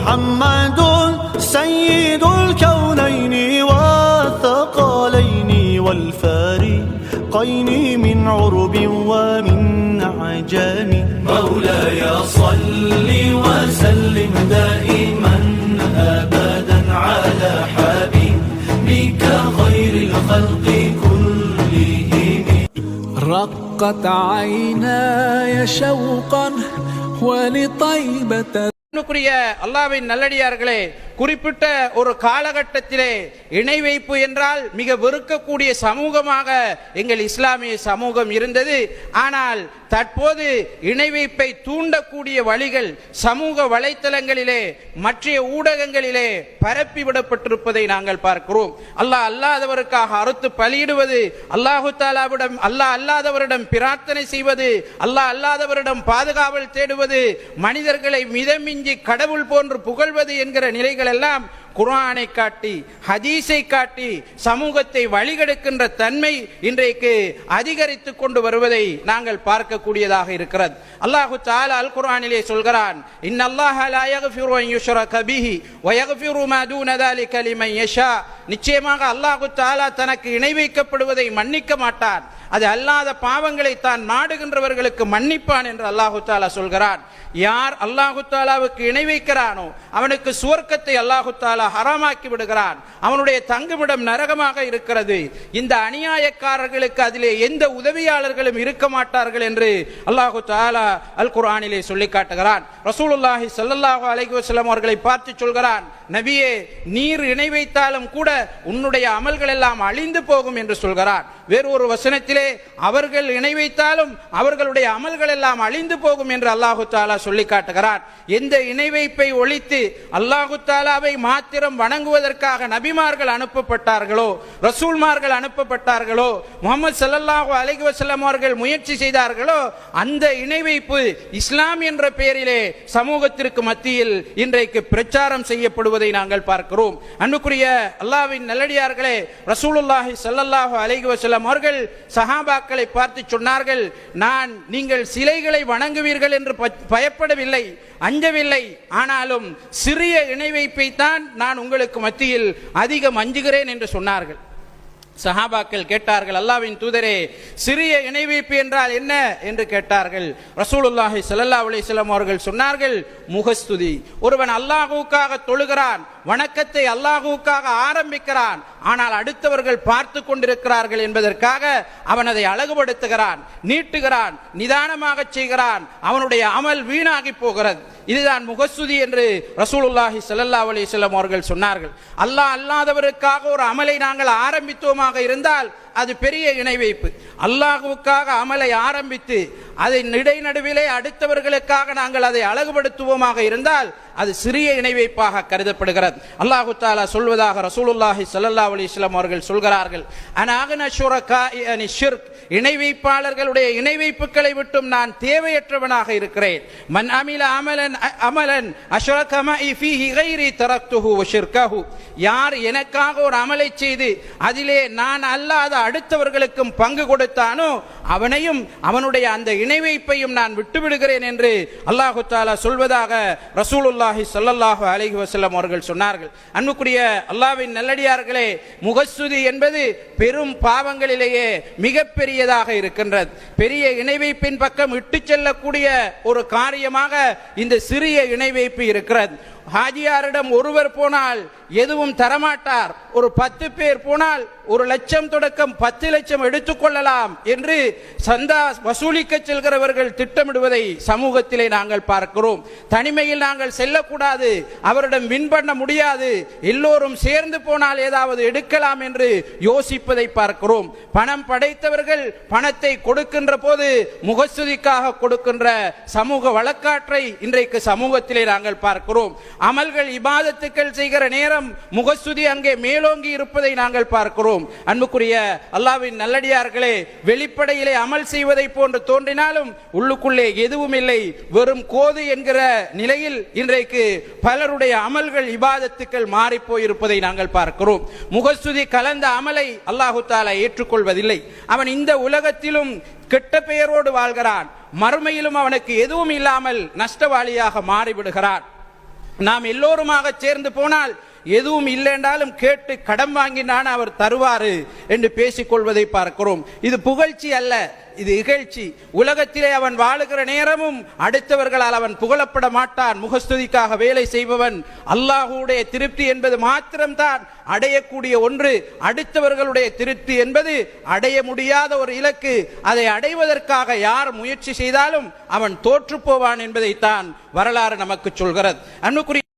محمد سيد الكونين والثقلين والفارقين من عرب ومن عجم مولاي صل وسلم دائما ابدا على حبيبك خير الخلق كلهم. رقت عيناي شوقا ولطيبة அன்புக்குரிய அல்லாவின் நல்லடியார்களே குறிப்பிட்ட ஒரு காலகட்டத்திலே இணை வைப்பு என்றால் மிக வெறுக்கக்கூடிய சமூகமாக எங்கள் இஸ்லாமிய சமூகம் இருந்தது. ஆனால் தற்போது இணை வைப்பை தூண்டக்கூடிய வழிகள் சமூக வலைத்தளங்களிலே மற்ற ஊடகங்களிலே பரப்பி விடப்பட்டிருப்பதை நாங்கள் பார்க்கிறோம். அல்லாஹ் அல்லாதவருக்காக அறுத்து பலியிடுவது அல்லாஹு தாலாவிடம் அல்லாஹ் அல்லாதவரிடம் பிரார்த்தனை செய்வது அல்லாஹ் அல்லாதவரிடம் பாதுகாவல் தேடுவது மனிதர்களை மிதமிஞ்சி கடவுள் போன்று புகழ்வது என்கிற நிலைகளை எல்லாம் குரானை காட்டி ஹதீஸை காட்டி சமூகத்தை வழிகெடுக்கின்ற தன்மை இன்றைக்கு அதிகரித்து கொண்டு வருவதை நாங்கள் பார்க்கக்கூடியதாக இருக்கிறது. அல்லாஹு தாலா அல் குரானிலே சொல்கிறான் நிச்சயமாக அல்லாஹு தாலா தனக்கு இணை வைக்கப்படுவதை மன்னிக்க மாட்டான். அது அல்லாத பாவங்களை தான் நாடுகின்றவர்களுக்கு மன்னிப்பான் என்று அல்லாஹு தாலா சொல்கிறான். யார் அல்லாஹு தாலாவுக்கு இணை வைக்கிறானோ அவனுக்கு சுவர்க்கத்தை அல்லாஹு தாலா ஹராமாக்கி விடுகிறான். அவனுடைய தங்குமிடம் நரகமாக இருக்கிறது. இந்த அநியாயக்காரர்களுக்கு அதிலே எந்த உதவியாளர்களும் இருக்க மாட்டார்கள் என்று அல்லாஹு தாலா அல் குர்ஆனிலே சொல்லி காட்டுகிறான். ரசூலுல்லாஹி சல்லாஹூ அலைஹி வஸல்லம் அவர்களை பார்த்து சொல்கிறான். நபியே நீர் இணை வைத்தாலும் கூட உன்னுடைய அமல்கள் எல்லாம் அழிந்து போகும் என்று சொல்கிறார். வேறு ஒரு வசனத்திலே அவர்கள் இணை வைத்தாலும் அவர்களுடைய அமல்கள் எல்லாம் அழிந்து போகும் என்று அல்லாஹு தாலா சொல்லி காட்டுகிறார். எந்த இணை வைப்பை ஒழித்து அல்லாஹு தாலாவை மாத்திரம் வணங்குவதற்காக நபிமார்கள் அனுப்பப்பட்டார்களோ ரசூல்மார்கள் அனுப்பப்பட்டார்களோ முகமது சல்லாஹூ அலைஹி வசல்லம் அவர்கள் முயற்சி செய்தார்களோ அந்த இணை வைப்பு இஸ்லாம் என்ற பெயரிலே சமூகத்திற்கு மத்தியில் இன்றைக்கு பிரச்சாரம் செய்யப்படுவது நாங்கள் பார்க்கிறோம். அன்புக்குரிய அல்லாவின் நல்லடியார்களே ரசூலுல்லாஹி சல்லல்லாஹு அலைஹி வசல்லம் அவர்கள் சஹாபாக்களை பார்த்து சொன்னார்கள் நான் நீங்கள் சிலைகளை வணங்குவீர்கள் என்று ப- பயப்படவில்லை அஞ்சவில்லை. ஆனாலும் சிறிய இணை வைப்பை தான் நான் உங்களுக்கு மத்தியில் அதிகம் அஞ்சுகிறேன் என்று சொன்னார்கள். சஹாபாக்கள் கேட்டார்கள் அல்லாவின் தூதரே சிறிய இணை வைப்பு என்றால் என்ன? என்று கேட்டார்கள். ரசூலுல்லாஹி சல்லா அலிஸ்லாம் அவர்கள் சொன்னார்கள் முகஸ்துதி ஒருவன் அல்லாஹுக்காக தொழுகிறான் வணக்கத்தை அல்லாஹுவுக்காக ஆரம்பிக்கிறான். ஆனால் அடுத்தவர்கள் பார்த்து கொண்டிருக்கிறார்கள் என்பதற்காக அவன் அதை அழகுபடுத்துகிறான் நீட்டுகிறான் நிதானமாக செய்கிறான். அவனுடைய அமல் வீணாகி போகிறது. இதுதான் முகஸ்துதி என்று ரசூலுல்லாஹி சல்லா அலி அவர்கள் சொன்னார்கள். அல்லாஹ் அல்லாதவருக்காக ஒரு அமலை நாங்கள் ஆரம்பித்தோமாக இருந்தால் அது பெரிய இணை வைப்பு அல்லாஹுவுக்காக அமலை ஆரம்பித்து அதை இடைநடுவிலே அடுத்தவர்களுக்காக நாங்கள் அதை அழகுபடுத்துவோமாக இருந்தால் அது சிறிய இணை வைப்பாக கருதப்படுகிறது. அல்லாஹு தாலா சொல்வதாக ரசூலுல்லாஹி சல்லா அலைஹி அவர்கள் சொல்கிறார்கள் அனாகன ஷுரகா அனி ஷிர்க். இணை வைப்பாளர்களுடைய இணை வைப்புகளை விட்டும் நான் தேவையற்றவனாக இருக்கிறேன். மன் அமில அமலன் அ- அமலன் அஷ்ரகம மஇ கைரி தரக்துஹு ஷிர்கஹு யார் எனக்காக ஒரு அமலை செய்து அதிலே நான் அல்லாத அடுத்தவர்களுக்கும் பங்கு கொடுத்தானோ அவனையும் அவனுடைய அந்த இணைவைப்பையும் நான் விட்டுவிடுகிறேன் என்று அல்லாஹு தாலா சொல்வதாக ரசூலுல்லாஹி சொல்லல்லாஹு அலஹி வசல்லம் அவர்கள் சொன்னார்கள். அன்புக்குரிய அல்லாவின் நல்லடியார்களே முகஸ்துதி என்பது பெரும் பாவங்களிலேயே மிகப்பெரியதாக இருக்கின்றது. பெரிய இணைவைப்பின் பக்கம் இட்டு செல்லக்கூடிய ஒரு காரியமாக இந்த சிறிய இணைவைப்பு இருக்கிறது. ஹாஜியாரிடம் ஒருவர் போனால் எதுவும் தரமாட்டார். ஒரு பத்து பேர் போனால் ஒரு லட்சம் தொடக்கம் பத்து லட்சம் எடுத்துக்கொள்ளலாம் என்று சந்தா வசூலிக்க செல்கிறவர்கள் திட்டமிடுவதை சமூகத்திலே நாங்கள் பார்க்கிறோம். தனிமையில் நாங்கள் செல்லக்கூடாது. அவரிடம் வின் பண்ண முடியாது. எல்லோரும் சேர்ந்து போனால் ஏதாவது எடுக்கலாம் என்று யோசிப்பதை பார்க்கிறோம். பணம் படைத்தவர்கள் பணத்தை கொடுக்கின்ற போது முகஸ்துதிக்காக கொடுக்கின்ற சமூக வழக்காற்றை இன்றைக்கு சமூகத்திலே நாங்கள் பார்க்கிறோம். அமல்கள் இபாதத்துக்கள் செய்கிற நேரம் முகஸ்துதி அங்கே மேலோங்கி இருப்பதை நாங்கள் பார்க்கிறோம். அன்புக்குரிய அல்லாவின் நல்லடியார்களே வெளிப்படையிலே அமல் செய்வதை போன்று தோன்றினாலும் உள்ளுக்குள்ளே எதுவும் இல்லை. வெறும் கோது என்கிற நிலையில் இன்றைக்கு பலருடைய அமல்கள் இபாதத்துக்கள் மாறிப்போயிருப்பதை நாங்கள் பார்க்கிறோம். முகஸ்துதி கலந்த அமலை அல்லாஹு தாலா ஏற்றுக்கொள்வதில்லை. அவன் இந்த உலகத்திலும் கெட்ட பெயரோடு வாழ்கிறான். மறுமையிலும் அவனுக்கு எதுவும் இல்லாமல் நஷ்டவாளியாக மாறிவிடுகிறான். நாம் எல்லோருமாக சேர்ந்து போனால் எதுவும் இல்லை என்றாலும் கேட்டு கடன் வாங்கினான் அவர் தருவாரு என்று பேசிக்கொள்வதை பார்க்கிறோம். இது புகழ்ச்சி அல்ல இது இகழ்ச்சி. உலகத்திலே அவன் வாழுகிற நேரமும் அடுத்தவர்களால் அவன் புகழப்பட மாட்டான். முகஸ்துதிக்காக வேலை செய்பவன் அல்லாஹுடைய திருப்தி என்பது மாத்திரம்தான். அடையக்கூடிய ஒன்று அடுத்தவர்களுடைய திருப்தி என்பது அடைய முடியாத ஒரு இலக்கு. அதை அடைவதற்காக யார் முயற்சி செய்தாலும் அவன் தோற்று போவான் என்பதைத்தான் வரலாறு நமக்கு சொல்கிறது. அன்புக்குரிய